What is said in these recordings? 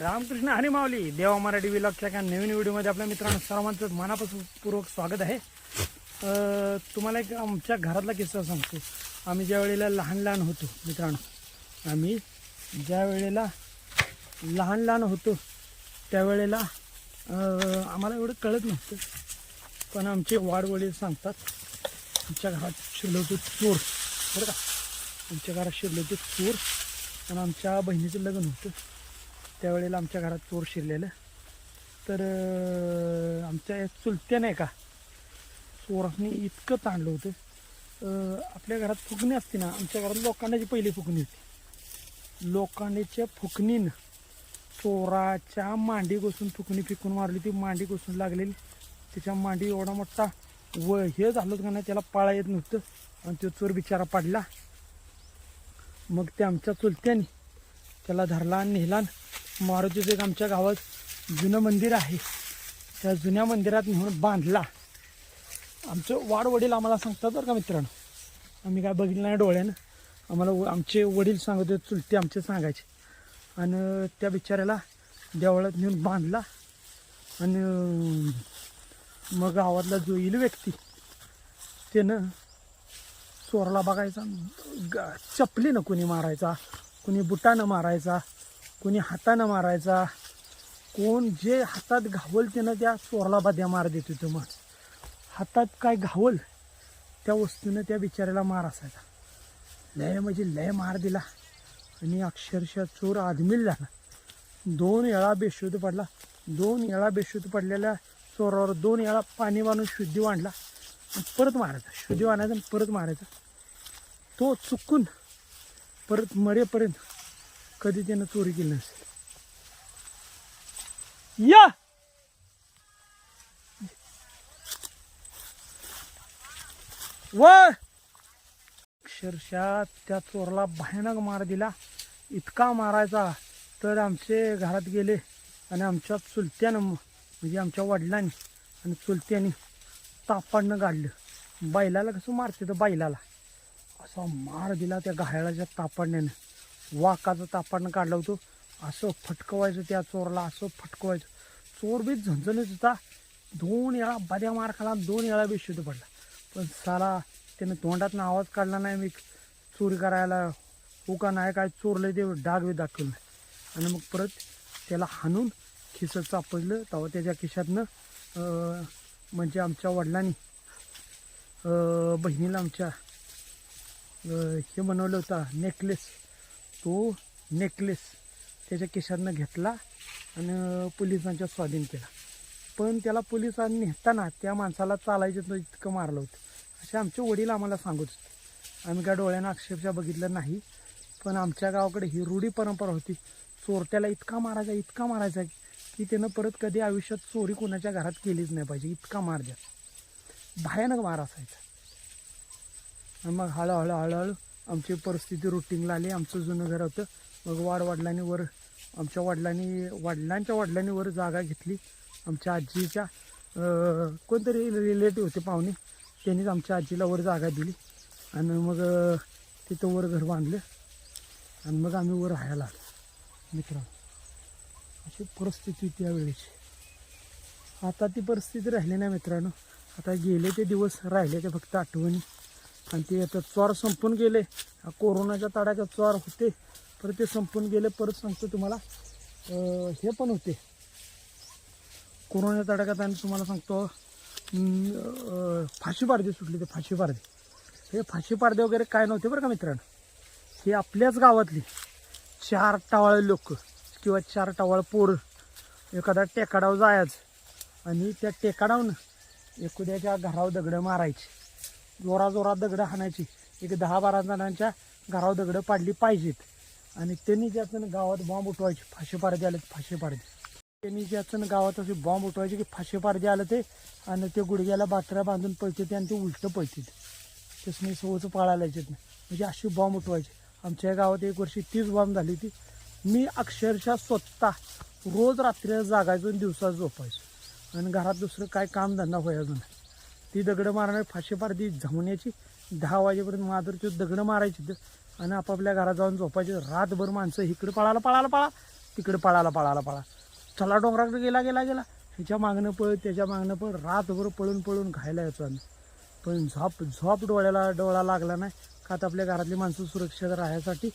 रामकृष्ण हरी माऊली देवा मराठी विलॉगच्या एका नवीन व्हिडिओमध्ये आपल्या मित्रांनो सर्वांचं मनापासून पूर्वक स्वागत आहे. तुम्हाला एक आमच्या घरातला किस्सा सांगतो. आम्ही ज्या वेळेला लहान लहान होतो मित्रांनो आम्ही ज्या वेळेला लहान लहान होतो त्यावेळेला आम्हाला एवढं कळत नव्हतं. पण आमचे वाडवडील सांगतात आमच्या घरात शिरलं होतं चोर. बरं का? आमच्या घरात शिरलं होतं चोर. आणि आमच्या बहिणीचं लग्न होतं. त्यावेळेला आमच्या घरात चोर शिरलेलं. तर आमच्या या चुलत्या नाही का चोरांनी इतकं ताणलं होतं. आपल्या घरात फुकणी असते ना आमच्या घरात लोखंडाची पहिली फुकणी होती. लोखंडाच्या फुकणीनं चोराच्या मांडी घुसून फुकणी फेकून मारली. ती मांडी घुसून लागलेली. त्याच्या मांडी एवढा मोठा व हे झालं का नाही त्याला पाळा येत नव्हतं. आणि तो चोर बिचारा पडला. मग ते आमच्या चुलत्याने त्याला धरला आणि नेला. मारुतीचं एक आमच्या गावात जुनं मंदिर आहे. त्या जुन्या मंदिरात नेऊन बांधला. आमचं वाडवडील आम्हाला सांगतात बरं का मित्रांनो. आम्ही काय बघितलं नाही डोळ्यानं. आम्हाला व- आमचे वडील सांगत होते चुलते आमचे सांगायचे. आणि त्या बिचाऱ्याला देवळात नेऊन बांधला. आणि मग गावातला जो येईल व्यक्ती त्यानं चोरला बघायचा. ग- चपलीनं कुणी मारायचा कुणी बुटानं मारायचा. कोणी हातानं मारायचा कोण जे हातात घावल त्यानं त्या चोरला बाद्या मार देत होतो मग हातात काय घावल त्या वस्तूनं त्या बिचाऱ्याला मार असायचा. लय म्हणजे लय मार दिला आणि अक्षरशः चोर आदमील झाला. दोन वेळा बेशुद्ध पडला. दोन वेळा बेशुद्ध पडलेल्या चोरावर दोन वेळा पाणी बांधून शुद्धी वाढला परत मारायचा. शुद्धी वाढायचा आणि परत मारायचा. तो चुकून परत मरेपर्यंत कधी त्यानं चोरी केली नसेल. या! व अक्षरशः त्या चोरला भयानक मार दिला. इतका मारायचा तर आमचे घरात गेले आणि आमच्या चुलत्यानं म्हणजे आमच्या वडिलांनी आणि चुलत्यानी तापाडनं काढलं बैलाला कसं मारते तर बैलाला. असा मार दिला त्या घायाळाच्या तापाडण्यानं वाकाचं तापाडणं काढलं होतं. असं फटकवायचं त्या चोरला असं फटकवायचं. चोर बी झणझणीत होता. दोन वेळा बद्या मार खाला दोन वेळा बेशुद्ध पडला. पण साला त्यानं तोंडातनं आवाज काढला नाही मी. चोरी करायला हो का नाही काय चोरलं ते डाग बी दाखवलं नाही. आणि मग परत त्याला हाणून खिसं चापडलं तेव्हा त्याच्या खिशातनं म्हणजे आमच्या वडिलांनी बहिणीला आमच्या हे बनवलं होता नेकलेस तो नेकलेस त्याच्या खिशातनं घेतला आणि पोलिसांच्या स्वाधीन केला. पण त्याला पोलिसांनी नेताना त्या माणसाला चालायचं इतकं मारलं होतं. असे आमचे वडील आम्हाला सांगत होते. आम्ही काय डोळ्यानं अक्षरशः बघितलं नाही पण आमच्या गावाकडे ही रूढी परंपरा होती. चोरट्याला इतका मारायचा इतका मारायचा की त्यानं परत कधी आयुष्यात चोरी कोणाच्या घरात केलीच नाही पाहिजे. इतका मार द्या भयानक मार असायचा. मग हळूहळू हळूहळू आमची परिस्थिती रुटीनला आली. आमचं जुनं घर होतं. मग वाढ वडिलांनी वर आमच्या वडिलांनी वडिलांच्या वडिलांनी वर जागा घेतली. आमच्या आजीच्या कोणतरी रिलेटिव्ह होते पाहुणे. त्यांनीच आमच्या आजीला वर जागा दिली. आणि मग तिथं वर घर बांधलं. आणि मग आम्ही वर राहायला आलो. मित्रांनो अशी परिस्थिती होती त्यावेळेची आता ती परिस्थिती राहिली नाही मित्रांनो. आता गेले ते दिवस राहिले ते फक्त आठवणी. आणि ते आता चोर संपून गेले. कोरोनाच्या तडाख्यात चोर होते. परत ते संपून गेले परत सांगतो तुम्हाला. हे पण होते. कोरोनाच्या तडाख्यात आणि तुम्हाला सांगतो फाशी पारदे सुटले ते फाशी पारदे हे फाशी पारदे वगैरे काय नव्हते बरं का मित्रांनो? हे आपल्याच गावातली चार टावाळ लोक किंवा चार टावाळ पोरं एखादा टेकाडाव जायचं आणि त्या टेकाडावनं एखाद्याच्या घरावर दगडं मारायची. जोरा जोरात दगडं हाणायची. एक दहा बारा जणांच्या घरावर दगडं पाडली पाहिजेत. आणि त्यांनी ज्याचं गावात बॉम्ब उठवायचे फाशी पारदे आले फाशी पारदे त्यांनी ज्याचं गावात असे बॉम्ब उठवायचे की फाशी पारदे आलं ते आणि ते गुडघ्याला बात्र्या बांधून पळते आणि ते उलटं पळते त्यासनी सवचं पाळायला यायचेत म्हणजे अशी बॉम्ब उठवायचे. आमच्या गावात एक वर्षी तीच बॉम्ब झाली ती मी अक्षरशः स्वतः रोज रात्री जागायचो आणि दिवसा झोपायचो. आणि घरात दुसरं काय काम धंदा व्हायचं नाही ती दगडं मारणार फाशी ती झमण्याची. दहा वाजेपर्यंत माधुरची दगडं मारायची आणि आपापल्या घरात जाऊन झोपायचे. रातभर माणसं इकडे पळाला पळाला पळा तिकडे पळाला पळाला पळा चला डोंगराकडे गेला गेला गेला. ह्याच्या मागणं पळ त्याच्या मागणं पळ. रातभर पळून पळून घायला यायचो आम्ही. पण झोप झोप डोळ्याला डोळा लागला नाही. का तर आपल्या घरातली माणसं सुरक्षित राहण्यासाठी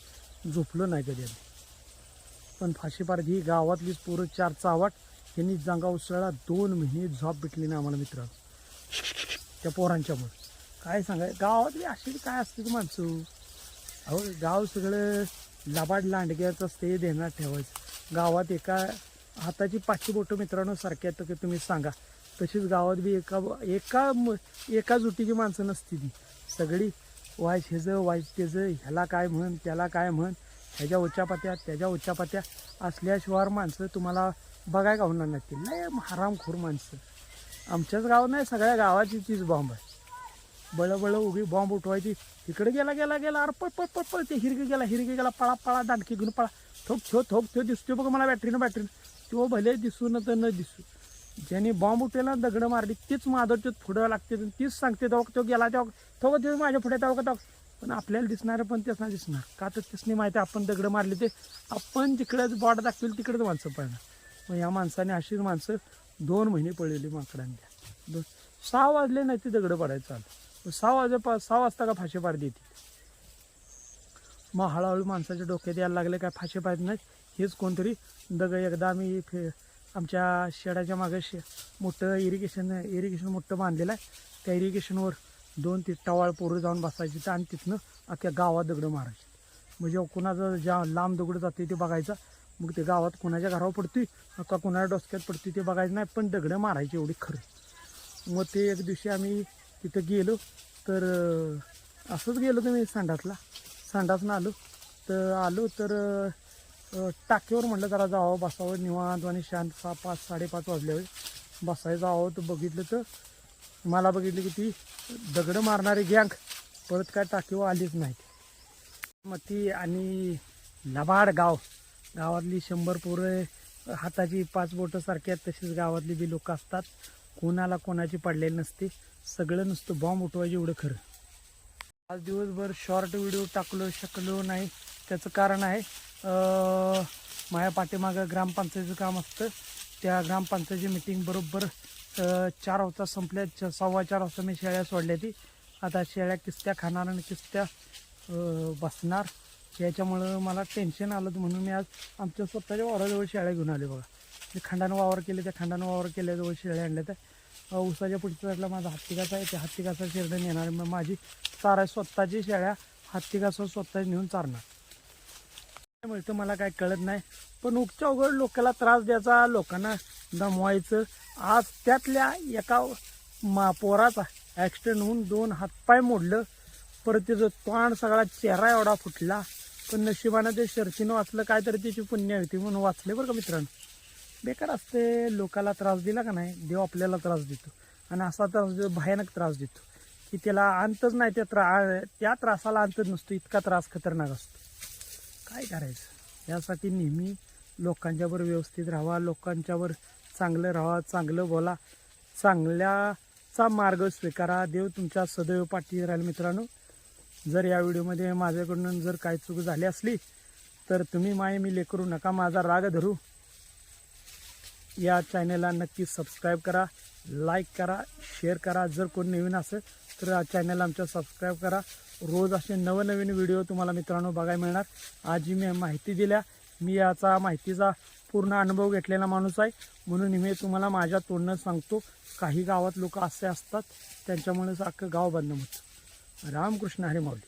झोपलो नाही कधी आम्ही. पण फाशीपार ही गावातलीच पोरं चार चावाट. यांनी जांगा उसळला. दोन महिने झोप भेटली नाही आम्हाला मित्रांनो. त्या पोरांच्यामुळे काय सांगाय गावातली अशी काय असते ती माणसं? अहो गाव सगळं लबाड लांडग्याचं असते देण्यात ठेवायचं. गावात एका हाताची पाचशे बोटं मित्रांनो सारख्या आहेत की तुम्ही सांगा. तशीच गावात बी एका एका एका जुटीची माणसं नसती ती. सगळी वायच ह्याचं वायच त्याचं ह्याला काय म्हण त्याला काय म्हण ह्याच्या उच्चापात्या त्याच्या उच्चापात्या असल्याशिवाय माणसं तुम्हाला बघायला होणार नाही लय हरामखोर माणसं. आमच्याच गावात नाही सगळ्या गावाची तीच बॉम्ब आहे. बळ बळ उभी बॉम्ब उठवायची. तिकडे गेला गेला गेला अरे पळ पळ पळ पळ ते हिरगे गेला हिरगे गेला पळा पळा दांडकी घेऊन पळा. थोक थो थोक थो दिसतो बघ मला बॅटरीनं बॅटरीनं तो भले दिसू न तर न दिसू. ज्याने बॉम्ब उठेला दगड मारली तीच माधवते पुढं लागते आणि तीच सांगते तेव्हा तो गेला तेव्हा तो ते माझ्या पुढे तेव्हा तेव्हा पण आपल्याला दिसणार पण तेच नाही दिसणार. का तर त्यासनी माहिती आहे, आपण दगडं मारले ते. आपण जिकडेच बॉट दाखवेल तिकडेच माणसं पळणार. मग या माणसाने अशीच माणसं दोन महिने पळलेली माकडांच्या. दोन सहा वाजले नाही ते दगडं पडायचं चालू. सहा वाजे सहा वाजता का फाशी पार देते मग हळूहळू माणसाच्या डोक्यात यायला लागले काय फाशी पाडत नाहीत हेच कोणतरी दगड एकदा आम्ही फे आमच्या शेडाच्या मागे शे मोठं इरिगेशन इरिगेशन मोठं बांधलेलं आहे. त्या इरिगेशनवर दोन ते टवाळ पोरं जाऊन बसायची तर आणि तिथनं अख्ख्या गावात दगडं मारायची. म्हणजे कुणाचं ज्या लांब दगडं जाते ते बघायचं. मग ते गावात कुणाच्या घरावर पडते का कुणाच्या डोसक्यात पडते ते बघायचं नाही पण दगडं मारायची एवढी खरं. मग ते एक दिवशी आम्ही तिथं गेलो तर असंच गेलो तुम्ही संडासला. सांडासनं आलो. तर आलो तर टाकीवर म्हटलं जरा जावं बसावं निवांत आणि शांत सहा पाच साडेपाच वाजल्यावर बसायचं जावं तर बघितलं तर मला बघितलं की ती दगडं मारणारी गँग परत काय टाकीवर आलीच नाहीत. मग ती आणि लबाड गाव गावातली शंभर पोरं हाताची पाच बोटं सारखी आहेत तशीच गावातली बी लोक असतात. कोणाला कोणाची पडलेली नसते. सगळं नुसतं बॉम्ब उठवायचे एवढं खरं. आज दिवसभर शॉर्ट व्हिडिओ टाकलो शकलो नाही. त्याचं कारण आहे माझ्या पाठीमागं ग्रामपंचायतीचं काम असतं. त्या ग्रामपंचायतीची मिटिंग बरोबर चार वाजता संपल्या. च- सव्वा चार वाजता मी शेळ्या सोडल्या ती. आता शेळ्या किस्त्या खाणार आणि किस्त्या बसणार. याच्यामुळं मला टेन्शन आलं म्हणून मी आज आमच्या स्वतःच्या वावराजवळ शेळ्या घेऊन आले बघा. जे खंडानं वावर केले त्या खंडानं वावर केल्याजवळ शेळ्या आणल्या त्या. उसाच्या पुढच्या साईडला माझा हत्तिकाचा आहे त्या हत्तिकाचा शेरडण येणार मग माझी चारा स्वतःची शेळ्या हत्तिकासह स्वतः नेऊन चारणार. मिळतं मला काय कळत नाही पण उगच्या उघड लोकांना त्रास द्यायचा लोकांना दमवायचं. आज त्यातल्या एका मा पोराचा ॲक्सिडेंट होऊन दोन हातपाय मोडलं. परत त्याचं तोंड सगळा चेहरा एवढा फुटला. पण नशिबानं ते शर्तीनं वाचलं काय तरी त्याची पुण्य होती म्हणून वाचले बरं का मित्रांनो. बेकार असते लोकाला त्रास दिला का नाही देव आपल्याला त्रास देतो. आणि असा त्रास देतो भयानक त्रास देतो. की त्याला अंतच नाही त्या त्रा त्या त्रासाला अंतच नसतो इतका त्रास खतरनाक असतो. काय करायचं? यासाठी नेहमी लोकांच्यावर व्यवस्थित राहावा लोकांच्यावर चांगलं राहा चांगलं बोला चांगल्याचा मार्ग स्वीकारा. देव तुमच्या सदैव पाठी राहील मित्रांनो. जर या व्हिडिओमध्ये माझ्याकडून जर काही चूक झाली असली तर तुम्ही माय मी लेकरू नका माझा राग धरू. या चॅनलला नक्की सबस्क्राईब करा लाईक करा शेअर करा. जर कोण नवीन असेल तर या चॅनलला आमच्या सबस्क्राईब करा. रोज असे नवनवीन व्हिडिओ तुम्हाला मित्रांनो बघायला मिळणार. आज जी मी माहिती दिल्या. मी याचा माहितीचा पूर्ण अनुभव घेतलेला माणूस आहे. म्हणून मी तुम्हाला माझ्या तोंडनं सांगतो काही गावात लोक असे असतात त्यांच्यामुळेच अख्खं गाव बदनाम होतं. रामकृष्ण हरिमौली